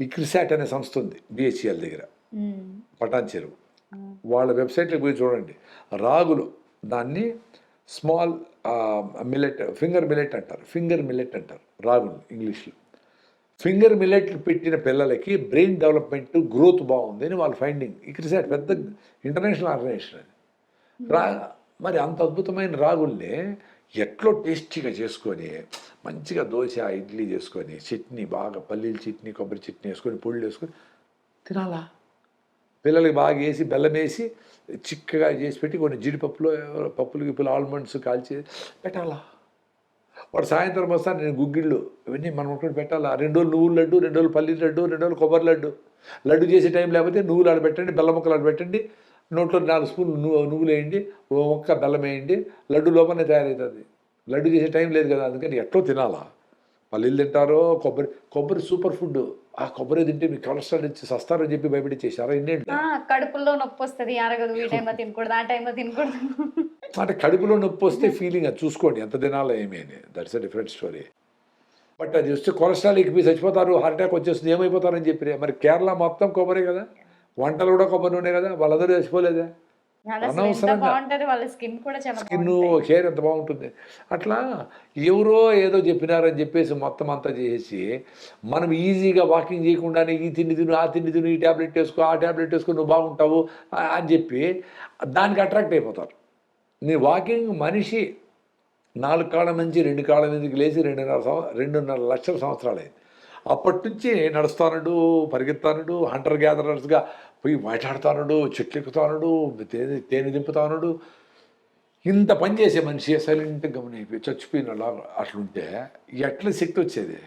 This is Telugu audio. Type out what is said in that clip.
ఈ క్రిసాట్ అనే సంస్థ ఉంది బిహెచ్ఎల్ దగ్గర. ఉమ్. పటాన్ చెరువు. వాళ్ళ వెబ్సైట్లోకి పోయి చూడండి. రాగులు దాన్ని స్మాల్ మిల్లెట్ ఫింగర్ మిల్లెట్ అంటారు. ఫింగర్ మిల్లెట్ అంటారు రాగులు ఇంగ్లీష్లో. ఫింగర్ మిల్లెట్ పెట్టిన పిల్లలకి బ్రెయిన్ డెవలప్మెంట్ గ్రోత్ బాగుంది అని వాళ్ళ ఫైండింగ్. ఈ క్రిసాట్ పెద్ద ఇంటర్నేషనల్ ఆర్గనైజేషన్ అది. రా మరి అంత అద్భుతమైన రాగుల్ని ఎట్లో టేస్టీగా చేసుకొని మంచిగా దోశ ఇడ్లీ చేసుకొని చట్నీ బాగా పల్లీలు చట్నీ కొబ్బరి చట్నీ వేసుకొని పొళ్ళు వేసుకొని తినాలా? పిల్లలకి బాగా వేసి బెల్లం వేసి చిక్కగా చేసి పెట్టి కొన్ని జీడిపప్పులో పప్పులు గిప్పులు ఆల్మండ్స్ కాల్చి పెట్టాలా? వాడు సాయంత్రం వస్తాను నేను గుగ్గిళ్ళు ఇవన్నీ మనం ఒకటి పెట్టాలా? రెండు రోజులు నువ్వులు లడ్డు రెండు రోజులు పల్లీలు లడ్డు రెండు రోజులు కొబ్బరి లడ్డు. లడ్డు చేసే టైం లేకపోతే నువ్వులు ఆడ పెట్టండి బెల్లం ముక్కలు ఆడ పెట్టండి నోట్లో నాలుగు స్పూన్లు నువ్వు నువ్వులు వేయండి ఓ మొక్క బెల్లం వేయండి లడ్డు లోపలనే తయారవుతుంది లడ్డు చేసే టైం లేదు కదా అందుకని ఎట్లో తినాలా? పల్లీలు తింటారో? కొబ్బరి కొబ్బరి సూపర్ ఫుడ్. ఆ కొబ్బరి తింటే మీకు కొలెస్ట్రాల్ ఇచ్చి సస్తారని చెప్పి భయపెట్టించేసారా ఎన్నేంటి ఆ, కడుపులో నొప్పి వస్తుంది అరగదు ఈ టైంలో తినకూడదు ఆ టైంలో తినకూడదు. అంటే కడుపులో నొప్పి వస్తే ఫీలింగ్ అది చూసుకోండి ఎంత తినాలో ఏమీ అని. That's a different story but అది వస్తే కొలెస్ట్రాల్ ఎక్కిపోయి చచ్చిపోతారు హార్ట్ అటాక్ వచ్చేస్తుంది ఏమైపోతారని చెప్పి. మరి కేరళ మొత్తం కొబ్బరి కదా. వంటలు కూడా కొబ్బరి నూనె కదా వాళ్ళందరూ చచ్చిపోలేదా అనవసరంగా. స్కిన్. హెయిర్ ఎంత బాగుంటుంది అట్లా ఎవరో ఏదో చెప్పినారని చెప్పేసి మొత్తం అంతా చేసి మనం ఈజీగా వాకింగ్ చేయకుండానే ఈ తిండి తిను ఆ తిండి తిను ఈ ట్యాబ్లెట్ వేసుకో ఆ ట్యాబ్లెట్ వేసుకో నువ్వు బాగుంటావు అని చెప్పి దానికి అట్రాక్ట్ అయిపోతారు నీ వాకింగ్ మనిషి నాలుగు కాళ్ళ నుంచి రెండు కాళ్ళ మీదకి లేచి రెండున్నర సంవ రెండున్నర లక్షల సంవత్సరాలు అయింది అప్పటి నుంచి నడుస్తానుడు పరిగెత్తానుడు హంటర్ గ్యాదరర్స్గా పోయి వేటాడుతానడు చెట్లు ఎక్కుతానుడు తేనె తేనె దింపుతానుడు. ఇంత పని చేసే మనిషి సైలెంట్గా గమనైపోయి చచ్చిపోయిన లాగా అట్లుంటే ఎట్లా శక్తి వచ్చేది?